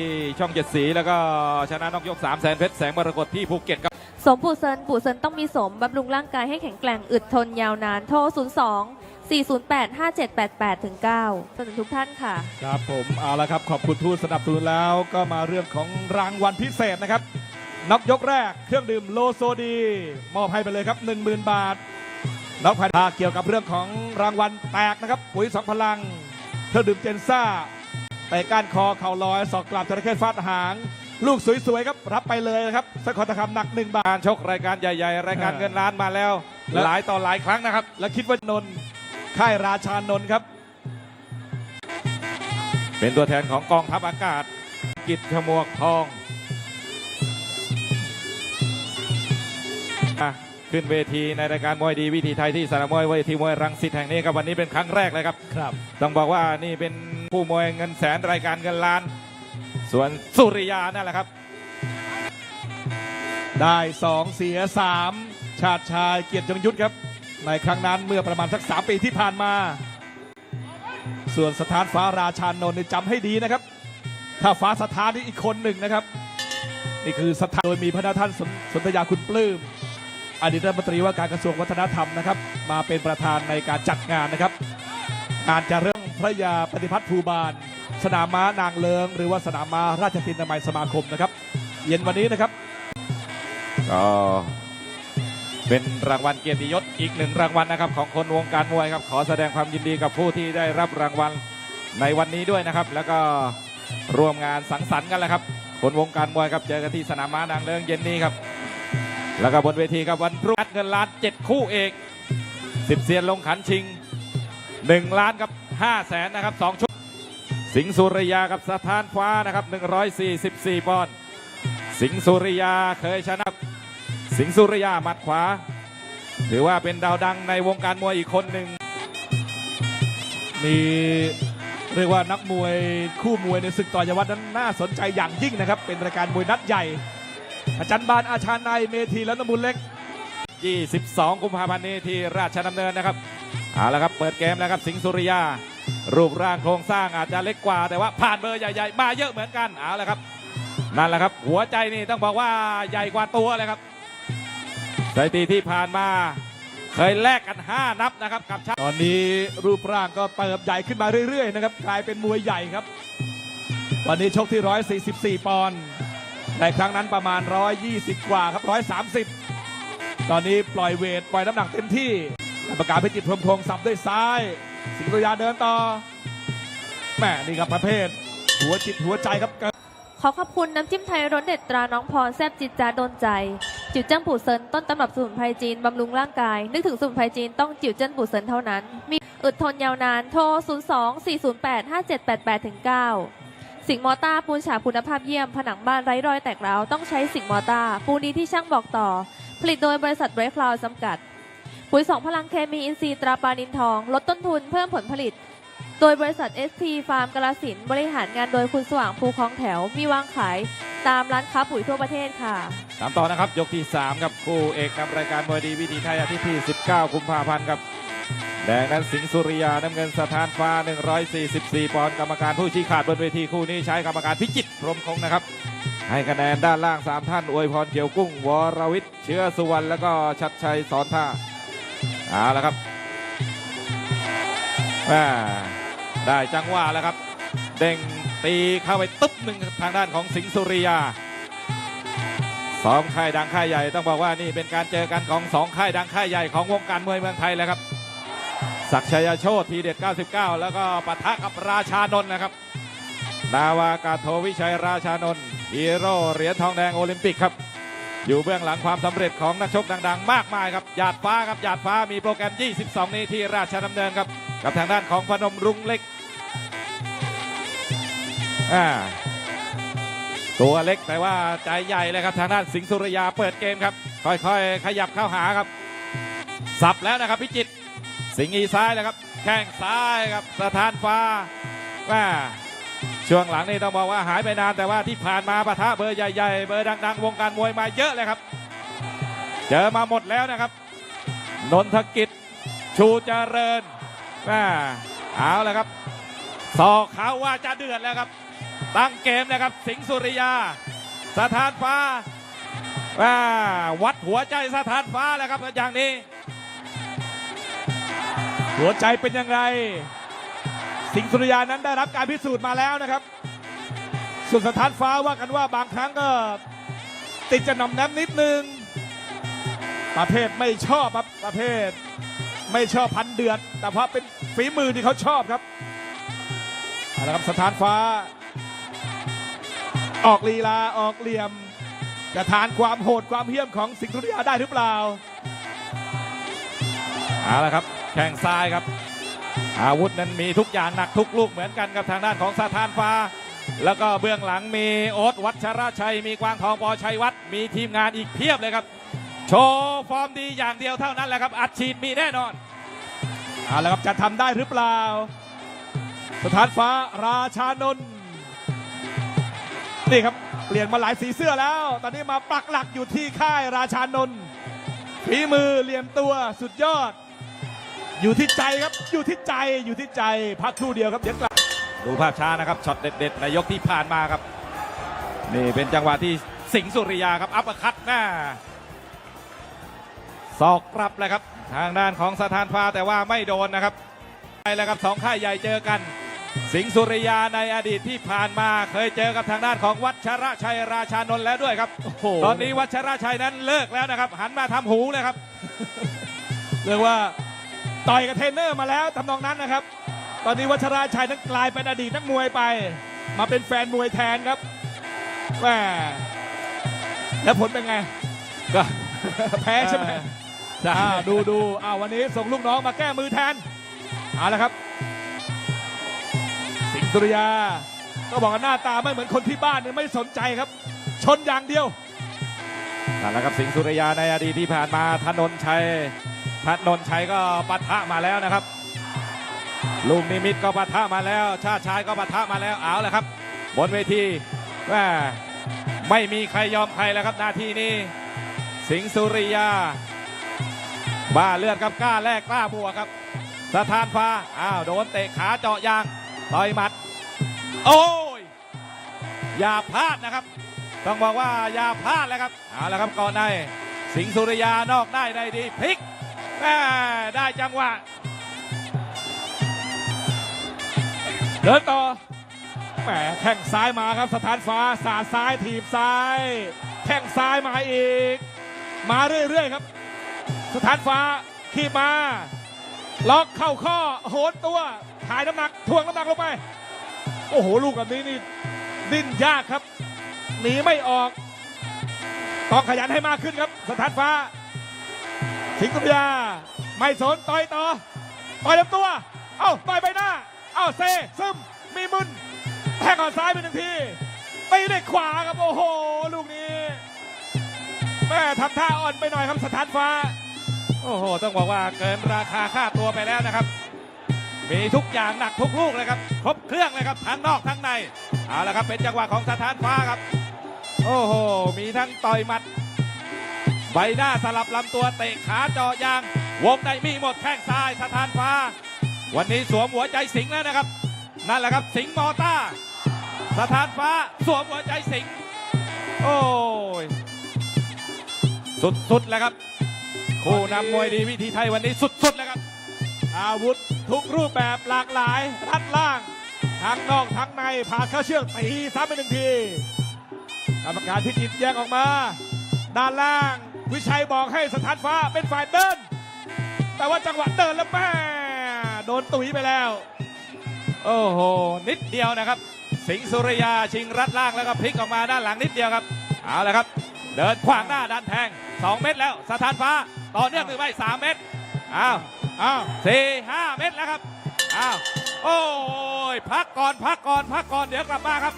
ที่ช่องเจ็ดสีแล้วก็ชนะนอกยก3 0 0แสนเพชรแสงมรกตที่ภูเก็ตครับ สมปู่เซินปู่เซินต้องมีสมบำรุงร่างกายให้แข็งแกร่งอึดทนยาวนาน โทร 02 408 5788ถึง9สวัสดีทุกท่านค่ะ ครับผมเอาละครับขอบคุณทูตสนับสนุนแล้วก็มาเรื่องของรางวัลพิเศษนะครับน็อกยกแรกเครื่องดื่มโลโซดี มอบให้ไปเลยครับ 10,000 บาทน็อกพันธาเกี่ยวกับเรื่องของรางวัลแตกนะครับปุ๋ยสองพลังเครื่องดื่มเจนซ่า แต่ก้านคอเข่าลอยสอกกลับจระเข้ฟาดหาง ลูกสวยๆครับรับไปเลยนะครับสกอตทองคำหนัก1บาทการชกรายการใหญ่ ๆ รายการเงินล้านมาแล้วและหลายต่อหลายครั้งนะครับ และคิดว่านนท์ค่ายราชานนท์ครับ เป็นตัวแทนของกองทัพอากาศ กิจขมวกทองอะขึ้นเวทีในรายการมวยดีวิถีไทยที่สนามมวยเวทีมวยรังสิตแห่งนี้ครับวันนี้เป็นครั้งแรกเลยครับครับ ต้องบอกว่านี่เป็น ผู้มวยเงินแสนรายการเงินล้าน ส่วนสุริยานั่นแหละครับ ได้ 2 เสีย 3 ชาติชายเกียรติยงยุทธครับ ในครั้งนั้นเมื่อประมาณสัก 3 ปีที่ผ่านมา ส่วนสถานฟ้าราชานนท์นี่จำให้ดีนะครับ ถ้าฟ้าสถานนี่อีกคนหนึ่งนะครับ นี่คือสถานโดยมีพระท่านสนสนธยาคุณปลื้มอดีตรัฐมนตรีว่าการกระทรวงวัฒนธรรมนะครับ มาเป็นประธานในการจัดงานนะครับ งานจะเริ่ม พระยาปฏิพัฒน์ภูบาล สนามม้านางเลิง หรือว่าสนามม้าราชทินนามัยสมาคมนะครับ เย็นวันนี้นะครับก็เป็นรางวัลเกียรติยศอีกหนึ่งรางวัลนะครับ ของคนวงการมวยครับขอแสดงความยินดีกับผู้ที่ได้รับรางวัลในวันนี้ด้วยนะครับ แล้วก็ร่วมงานสังสรรค์กันแหละครับคนวงการมวยครับเจอกันที่สนามม้านางเลิงเย็นนี้ครับ แล้วก็บนเวทีครับวันพรุ่งนี้เงินล้านเจ็ดคู่เอกสิบเซียนลงขันชิงหนึ่งล้านครับ ห้าแสนนะครับสองชุด สิงห์สุริยากับสถานฟ้านะครับ 144ปอนด์สิงห์สุริยาเคยชนะ สิงห์สุริยาหมัดขวา ถือว่าเป็นดาวดังในวงการมวยอีกคนหนึ่งมีเรียกว่านักมวยคู่มวยในศึกต่อยวัฒน์นั้นน่าสนใจอย่างยิ่งนะครับ เป็นรายการมวยนัดใหญ่อาจารย์บานอาชาในยเมธีและนมุลเล็ก 22 กุมภาพันธ์นี้ที่ราชดำเนินนะครับ เอาละครับเปิดเกมแล้วครับสิงห์สุริยา รูปร่างโครงสร้างอาจจะเล็กกว่า แต่ว่าผ่านเบอร์ใหญ่ๆ มาเยอะเหมือนกันเอาละครับนั่นแหละครับ หัวใจนี่ต้องบอกว่าใหญ่กว่าตัวเลยครับสถิติที่ผ่านมาเคยแลกกัน 5 นับนะครับกับชาติตอนนี้รูปร่างก็เติบใหญ่ขึ้นมาเรื่อยๆนะครับกลายเป็นมวยใหญ่ครับ วันนี้ชกที่ 144 ปอนด์ในครั้งนั้นประมาณ 120 กว่าครับ 130 ตอนนี้ปล่อยเวทปล่อยน้ำหนักเต็มที่ กรรมการพิจิตรพรมพงศ์สับด้วยซ้าย สิงห์ตุยาเดินต่อแหม่นี่ครับประเภท หัวจิตหัวใจครับ ขอขอบคุณน้ำจิ้มไทยรสเด็ดตราน้องพรแซบจิตจาโดนใจ จิ๋วเจิ้งปู่เซินต้นตำรับสมุนไพรจีนบำรุงร่างกาย นึกถึงสมุนไพรจีนต้องจิ๋วเจิ้งปู่เซินเท่านั้น มีอึดทนยาวนานโทร 02 408 5788ถึง9สิงมอต้าปูนฉาบคุณภาพเยี่ยมผนังบ้านไร้รอยแตกร้าวต้องใช้สิงมอต้าปูนดีที่ช่างบอกต่อ ผลิตโดยบริษัทเบรคลาวจำกัด ปุ๋ยสองพลังเคมีอินทรีย์ตราปานินทอง ลดต้นทุนเพิ่มผลผลิต โดยบริษัท ST ฟาร์มกาลสินบริหารงานโดยคุณสว่างภูคลองแถว มีวางขายตามร้านค้าปุ๋ยทั่วประเทศค่ะ ตามต่อนะครับ ยกที่ 3 ครับคู่เอกนำรายการมวยดีวิถีไทยอาทิตย์ที่ 19 กุมภาพันธ์ครับแดงนั้นสิงห์สุริยาน้ำเงินสถานฟ้า 144 ปอนด์กรรมการผู้ชี้ขาดบนเวทีคู่นี้ใช้กรรมการพิจิตรพรหมคงนะครับให้คะแนนด้านล่าง 3 ท่านอวยพรเขียวกุ้ง วรวิทย์เชื้อสุวรรณแล้วก็ชัดชัยสอนท่า เอาละครับได้จังหวะแล้วครับ เด้งตีเข้าไปตึ๊บหนึ่งทางด้านของสิงห์สุริยาสองค่ายดังค่ายใหญ่ต้องบอกว่านี่เป็นการเจอกันของสองค่ายดังค่ายใหญ่ของวงการมวยเมืองไทยแล้วครับ ศักชัยโชติทีเด็ด 99 แล้วก็ปะทะกับราชานนท์นะครับ นาวากาโทวิชัยราชานนท์ฮีโร่เหรียญทองแดงโอลิมปิกครับ อยู่เบื้องหลังความสำเร็จของนักชกดังๆ มากมายครับหยาดฟ้าครับหยาดฟ้ามีโปรแกรม 22 นี้ที่ราชดำเนินครับ กับทางด้านของพนมรุ้งเล็กอ่าตัวเล็กแต่ว่าใจใหญ่เลยครับทางด้านสิงห์สุริยาเปิดเกมครับ ค่อยๆ ขยับเข้าหาครับ สับแล้วนะครับพิจิต สิงห์อีซ้ายนะครับ แข้งซ้ายครับสถานฟ้าว่า ช่วงหลังนี่ต้องบอกว่าหายไปนานแต่ว่าที่ผ่านมาปะทะเบอร์ใหญ่ๆ เบอร์ดัง ๆ วงการมวยมาเยอะเลยครับ เจอมาหมดแล้วนะครับ นนทกิจชูเจริญว่าเอาแล้วครับสอกเขาว่าจะเดือดแล้วครับ ตั้งเกมนะครับ สิงสุริยา สถานฟ้าอ่าวัดหัวใจสถานฟ้าแล้วครับอย่างนี้ หัวใจเป็นอย่างไร สิงห์สุริยานั้นได้รับการพิสูจน์มาแล้วนะครับ ส่วนสถานฟ้าว่ากันว่าบางครั้งก็ติดจะนอมแนมนิดนึง ประเภทไม่ชอบครับประเภทไม่ชอบพันเดือด แต่พราเป็นฝีมือที่เขาชอบครับเอาละครับสถานฟ้า ออกลีลาออกเหลี่ยม จะทานความโหดความเหี้ยมของสิงห์สุริยาได้หรือเปล่าเอาละครับแข่งซ้ายครับ อาวุธนั้นมีทุกอย่างหนักทุกลูกเหมือนกันกับทางด้านของสถานฟ้า แล้วก็เบื้องหลังมีโอ๊ตวัชระชัย มีกวางทองปอชัยวัฒน์มีทีมงานอีกเพียบเลยครับ โชว์ฟอร์มดีอย่างเดียวเท่านั้นแหละครับ อัดฉีดมีแน่นอนเอาละครับจะทำได้หรือเปล่า สถานฟ้าราชานนท์นี่ครับเปลี่ยนมาหลายสีเสื้อแล้ว ตอนนี้มาปักหลักอยู่ที่ค่ายราชานนท์ฝีมือเหลี่ยมตัวสุดยอด อยู่ที่ใจครับ อยู่ที่ใจอยู่ที่ใจพักครู่เดียวครับเดี๋ยวกลับดูภาพช้านะครับช็อตเด็ดๆในยกที่ผ่านมาครับ นี่เป็นจังหวะที่สิงห์สุริยาครับ อัปเปอร์คัตหน้าศอกกลับเลยครับ ทางด้านของสถานฟ้าแต่ว่าไม่โดนนะครับไปแล้วครับสองค่ายใหญ่เจอกัน สิงห์สุริยาในอดีตที่ผ่านมาเคยเจอกับทางด้านของวัชระชัยราชานนท์แล้วด้วยครับ โอ้โหตอนนี้วัชระชัยนั้นเลิกแล้วนะครับ หันมาทำหูเลยครับ เรียกว่า ต่อยกับเทรนเนอร์มาแล้วทำนองนั้นนะครับ ตอนนี้วัชราชัยนั้นกลายเป็นอดีตนักมวยไป มาเป็นแฟนมวยแทนครับแหมแล้วผลเป็นไง ก็แพ้ใช่ไหมใช่อ่าดูดูอ่าวันนี้ส่งลูกน้องมาแก้มือแทนเอาละครับ สิงห์สุริยา ก็บอกว่าหน้าตาไม่เหมือนคนที่บ้านเนี่ยไม่สนใจครับ ชนอย่างเดียวนั่นแหละครับสิงห์สุริยาในอดีตที่ผ่านมาธนนชัย ธนนชัยก็ปะทะมาแล้วนะครับลูกนิมิตก็ปะทะมาแล้ว ชาติชายก็ปะทะมาแล้วเอาละครับ บนเวทีแมไม่มีใครยอมใครแล้วครับนาทีนี้ สิงสุริยา บ้าเลือดครับกล้าแลกกล้าบวกครับสถานฟ้าอ้าวโดนเตะขาเจาะยางต่อยหมัด โอ้ยอย่าพลาดนะครับ ต้องบอกว่าอย่าพลาดเลยครับเอาละครับก่อนในสิงสุริยานอกได้ได้ดีพลิก ได้จังหวะ เดินต่อแหมแข้งซ้ายมาครับสถานฟ้าสาดซ้ายถีบซ้าย แข้งซ้ายมาอีก มาเรื่อยๆครับ สถานฟ้าขีบมา ล็อกเข้าข้อโหนตัวถ่ายน้ำหนักทวงน้ำหนักลงไป โอ้โห ลูกแบบนี้นี่ดิ้นยากครับ หนีไม่ออก ต้องขยันให้มากขึ้นครับ สถานฟ้า สิงห์สุริยา ไม่สนต่อยต่อ ต่อยลำตัว เอ้าต่อยใบหน้า เอ้าเซซึมมีมึนแทงข่าซ้ายไปหนึ่งทีตีด้วยขวาครับโอ้โห ลูกนี้แม่ทำท่าอ่อนไปหน่อยครับสถานฟ้า โอ้โห ต้องบอกว่าเกินราคาค่าตัวไปแล้วนะครับ มีทุกอย่างหนักทุกลูกเลยครับ ครบเครื่องเลยครับทั้งนอกทั้งใน เอาละครับเป็นจังหวะของสถานฟ้าครับ โอ้โห มีทั้งต่อยหมัด ใบหน้าสลับลำตัวเตะขาเจาะยาง วงในมีหมดแข้งซ้ายสถานฟ้า วันนี้สวมหัวใจสิงห์แล้วนะครับ นั่นแหละครับสิงห์มอต้าสถานฟ้าสวมหัวใจสิงห์โอ้ย สุดๆแล้วครับคู่นำมวยดีวิธีไทยวันนี้สุดๆแล้วครับ อาวุธทุกรูปแบบหลากหลายทัดล่าง ทั้งนอกทั้งในผ่าเข้าเชือกตีซ้ำไปหนึ่งทีกรรมการพิจิตรแยกออกมา ด้านล่าง วิชัยบอกให้สถานฟ้าเป็นฝ่ายเดิน แต่ว่าจังหวะเดินแล้วแม่โดนตุ๋ยไปแล้ว โอ้โห นิดเดียวนะครับ สิงสุริยาชิงรัดล่างแล้วก็พลิกออกมาด้านหลังนิดเดียวครับ เอาละครับ เดินขวางหน้าดันแทง 2 เม็ดแล้วสถานฟ้าต่อเนื่องหรือไม่3เม็ดอ้าวอ้าวสี่ห้าเม็ดแล้วครับอ้าวโอ้ยพักก่อนพักก่อนพักก่อนเดี๋ยวกลับมาครับ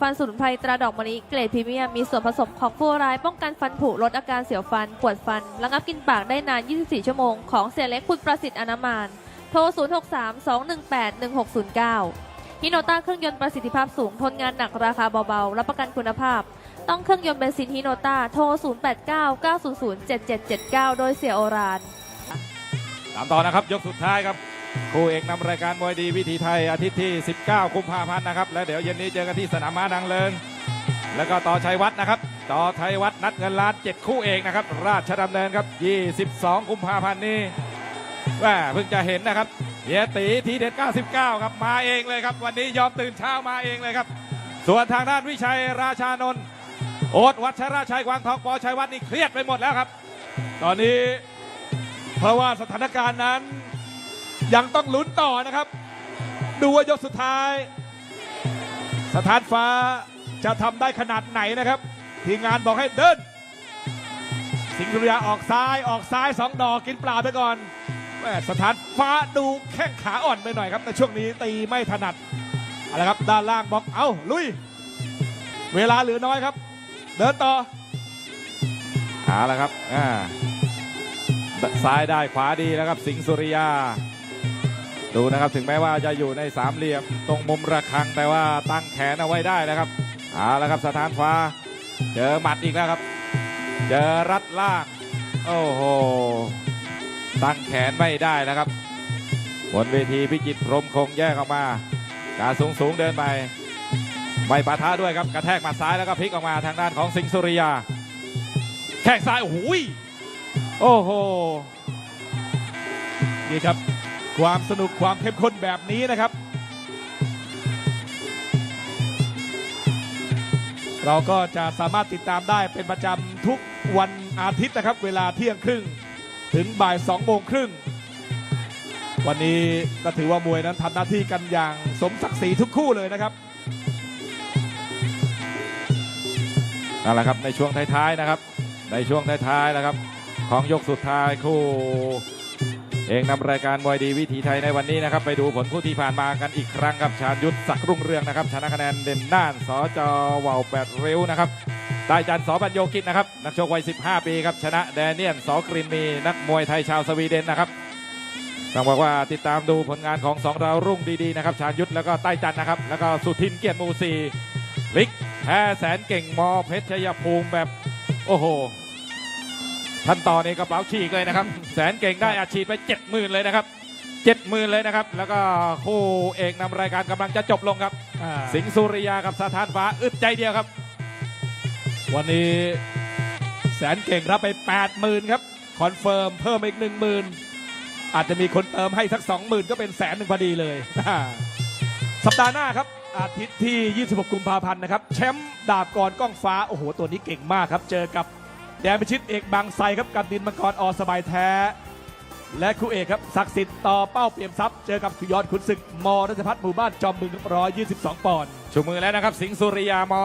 ฟันสมุนไพรตราดอกมะลิเกรดพรีเมียมมีส่วนผสมของฟลูออไรด์ป้องกันฟันผุลดอาการเสียวฟัน ปวดฟัน ระงับกินปากได้นาน 24 ชั่วโมง ของเสียเล็กคุณประสิทธิ์อนามาน โทร 063-218-1609ฮิโนต้าเครื่องยนต์ประสิทธิภาพสูงทนงานหนักราคาเบาๆ รับประกันคุณภาพ ต้องเครื่องยนต์เบนซินฮิโนต้าโทร 089-900-7779 โดยเสียโอรานตามต่อนะครับยกสุดท้ายครับ คู่เอกนำรายการมวยดีวิถีไทยอาทิตย์ที่ 19 กุมภาพันธ์นะครับ แล้วเดี๋ยวเย็นนี้เจอกันที่สนามม้านางเลิง แล้วก็ต่อชัยวัฒน์นะครับต่อชัยวัฒน์นัดเงินล้าน 7 คู่เอกนะครับ ราชดำเนินครับ 22 กุมภาพันธ์นี้แว่าเพิ่งจะเห็นนะครับเฮียตีทีเด็ด 99 ครับมาเองเลยครับ วันนี้ยอมตื่นเช้ามาเองเลยครับ ส่วนทางด้านวิชัยราชานนท์โอ๊ตวัชราชัยกวางทองปอชัยวัฒน์นี่เครียดไปหมดแล้วครับ ตอนนี้เพราะว่าสถานการณ์นั้น ยังต้องลุ้นต่อนะครับ ดูว่ายกสุดท้าย สถานฟ้าจะทำได้ขนาดไหนนะครับ ทีมงานบอกให้เดิน สิงห์สุริยาออกซ้ายออกซ้ายสองดอกกินเปล่าไปก่อนแมสถานฟ้าดูแข้งขาอ่อนไปหน่อยครับในช่วงนี้ตีไม่ถนัดอาละครับด้านล่างบอกเอาลุย เวลาเหลือน้อยครับ เดินต่อเอาละครับอ่าซ้ายได้ขวาดีแล้วครับ สิงห์สุริยา ดูนะครับถึงแม้ว่าจะอยู่ในสามเหลี่ยมตรงมุมระฆังแต่ว่าตั้งแขนเอาไว้ได้นะครับเอาละครับสถานฟ้า เจอหมัดอีกแล้วครับ เจอรัดล่างโอ้โหตั้งแขนไม่ได้นะครับบนเวทีพิจิตรพรมคงแยกออกมา การสูงสูงเดินไปไม่ปะทะด้วยครับกระแทกหมัดซ้ายแล้วก็พลิกออกมาทางด้านของสิงห์สุริยา แข้งซ้ายโอ้โหยโอ้โหนี่ครับ ความสนุกความเข้มข้นแบบนี้นะครับ เราก็จะสามารถติดตามได้เป็นประจำทุกวันอาทิตย์นะครับ เวลาเที่ยงครึ่งถึงบ่ายสองโมงครึ่งวันนี้ก็ถือว่ามวยนั้นทำหน้าที่กันอย่างสมศักดิ์ศรีทุกคู่เลยนะครับนั่นแหละครับในช่วงท้ายๆนะครับ ในช่วงท้ายๆนะครับ ของยกสุดท้ายคู่ เองนำรายการมวยดีวิถีไทยในวันนี้นะครับ ไปดูผลคู่ที่ผ่านมากันอีกครั้งครับชาญยุทธศักดิ์รุ่งเรืองนะครับชนะคะแนนเด่นน่านสจว่าวแปดริ้วนะครับได้จันสอบัญโยกิจนะครับนักชกวัย 15 ปีครับชนะแดเนียนสอกรินมีนักมวยไทยชาวสวีเดนนะครับต้องบอกว่าติดตามดูผลงานของสองดาวรุ่งดีๆนะครับชาญยุทธแล้วก็ใต้จันนะครับ แล้วก็สุทินเกียรติมูซีลิกแพ้แสนเก่งมอเพชรชยภูมิแบบโอ้โห ท่านต่อนี่กระเป๋าฉีกเลยนะครับ แสนเก่งได้อาชีพไปเจ็ดหมื่นเลยนะครับเจ็ดหมื่นเลยนะครับ แล้วก็คู่เอกนำรายการกำลังจะจบลงครับสิงห์สุริยากับสถานฟ้าอึดใจเดียวครับ วันนี้แสนเก่งรับไป 80,000ครับ คอนเฟิร์มเพิ่มอีก 10,000 อาจจะมีคนเติมให้สัก 20,000 ก็เป็นแสนหนึ่งพอดีเลย สัปดาห์หน้าครับ อาทิตย์ที่ 26 กุมภาพันธ์นะครับ แชมป์ดาบกรก้องฟ้า โอ้โห ตัวนี้เก่งมากครับ เจอกับ แดนพิชิตเอกบางไทรครับกับดินมังกรอสบายแท้ และคู่เอกครับศักดิ์สิทธิ์ต่อเป้าเปี่ยมทรัพย์เจอกับยอดขุนศึกมรัชพัฒน์หมู่บ้านจอมบึงร้อยยี่สิบสองปอนด์ชูมือแล้วนะครับ สิงห์สุริยามอ